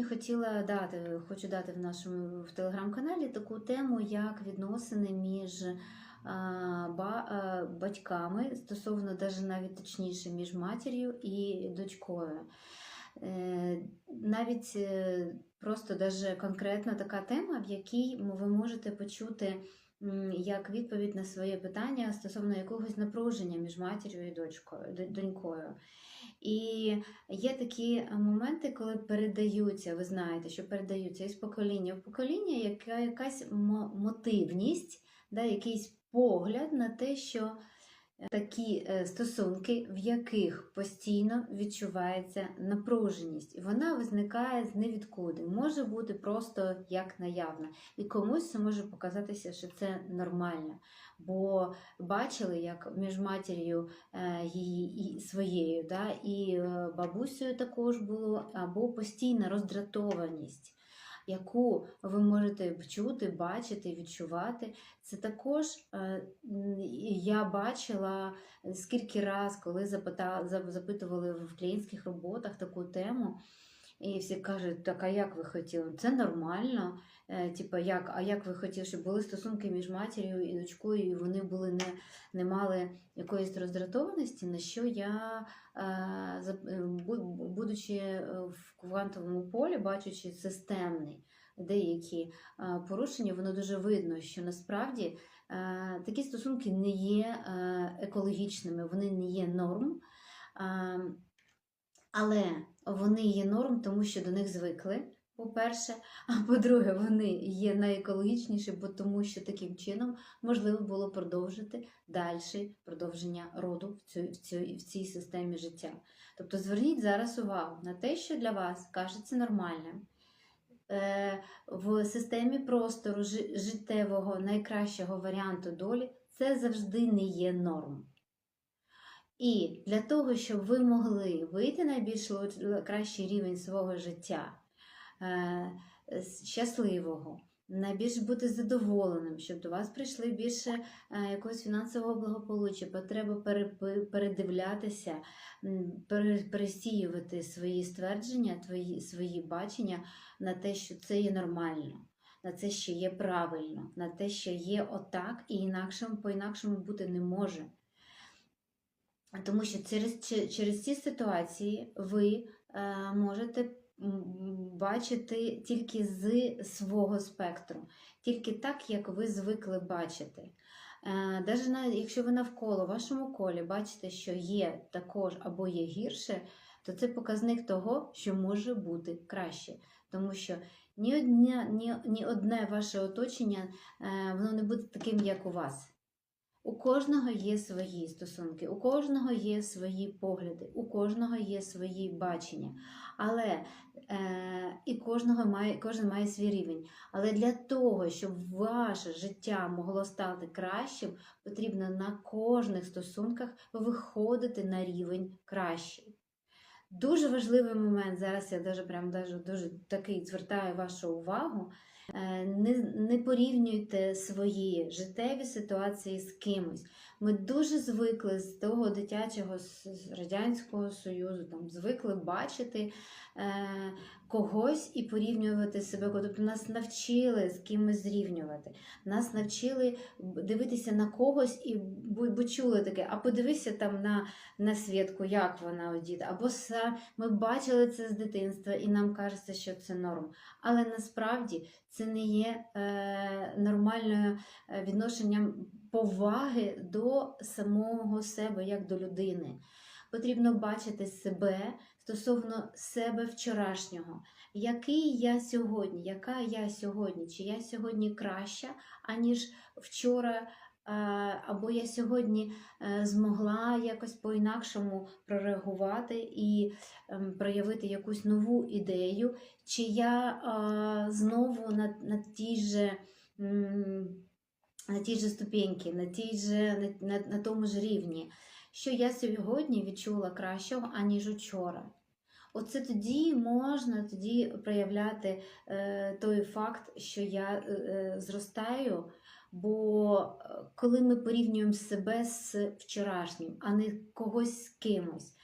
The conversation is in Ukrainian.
Сьогодні хотіла дати, хочу дати в нашому в телеграм-каналі таку тему, як відносини між батьками стосовно даже навіть точніше між матір'ю і дочкою. Е, Навіть е, просто даже конкретна така тема, в якій ви можете почути як відповідь на своє питання стосовно якогось напруження між матір'ю і дочкою, донькою. І є такі моменти, коли передаються, ви знаєте, що передаються із покоління в покоління, яка якась мотивність, да, якийсь погляд на те, що такі е, стосунки, в яких постійно відчувається напруженість, і вона визникає з невідкуди, може бути просто як наявна. І комусь це може показатися, що це нормально. Бо бачили, як між матір'ю е, її і своєю, да, і е, бабусею також було, або постійна роздратованість, яку ви можете чути, бачити, відчувати. Це також е, я бачила скільки раз, коли запитували в клієнтських роботах таку тему. І всі кажуть, так а як ви хотіли? Це нормально. Е, типа, як, а як ви хотіли, щоб були стосунки між матір'ю і дочкою, і вони були не, не мали якоїсь роздратованості, на що я, е, е, будучи в квантовому полі, бачучи системний деякі порушення, воно дуже видно, що насправді такі стосунки не є екологічними, вони не є норм. Е, але вони є норм, тому що до них звикли. По-перше, а по-друге, вони є найекологічніші, бо тому що таким чином можливо було продовжити далі продовження роду в цій, в цій, в цій системі життя. Тобто зверніть зараз увагу на те, що для вас кажеться нормальним. Е, В системі простору жи- життєвого найкращого варіанту долі це завжди не є норм. І для того, щоб ви могли вийти на більш кращий рівень свого життя, е, щасливого, на більш бути задоволеним, щоб до вас прийшли більше е, якогось фінансового благополуччя, потреба передивлятися, пересіювати свої ствердження, свої бачення на те, що це є нормально. На це, що є правильно, на те, що є отак, і інакшим по-інакшому бути не може. Тому що через, через ці ситуації ви е, можете бачити тільки з свого спектру, тільки так, як ви звикли бачити. Е, Даже на, якщо ви навколо вашому колі бачите, що є також або є гірше, то це показник того, що може бути краще. Тому що ні одне, ні, ні одне ваше оточення е, воно не буде таким, як у вас. У кожного є свої стосунки, у кожного є свої погляди, у кожного є свої бачення. Але е, і кожного має, кожен має свій рівень. Але для того, щоб ваше життя могло стати кращим, потрібно на кожних стосунках виходити на рівень кращий. Дуже важливий момент. Зараз я даже прям даже дуже такий звертаю вашу увагу. Е, Не, не порівнюйте свої життєві ситуації з кимось. Ми дуже звикли з того дитячого з Радянського Союзу, там звикли бачити е, когось і порівнювати себе. Тобто нас навчили з кимось зрівнювати. Нас навчили дивитися на когось і бо, чули таке, а подивися там на, на Свідку, як вона одіта. Або са, ми бачили це з дитинства, і нам кажеться, що це норм. Але насправді це не є е, нормальною е, відношенням поваги до самого себе як до людини. Потрібно бачити себе стосовно себе вчорашнього. Який я сьогодні, яка я сьогодні, чи я сьогодні краща, аніж вчора, або я сьогодні е, змогла якось по-інакшому прореагувати і ем, проявити якусь нову ідею, чи я е, знову на, на тій же. на тій же ступеньки, на, тій же, на, на, на тому ж рівні, що я сьогодні відчула кращого, аніж учора. Оце тоді можна тоді проявляти е, той факт, що я е, е, зростаю, бо е, коли ми порівнюємо себе з вчорашнім, а не когось з кимось,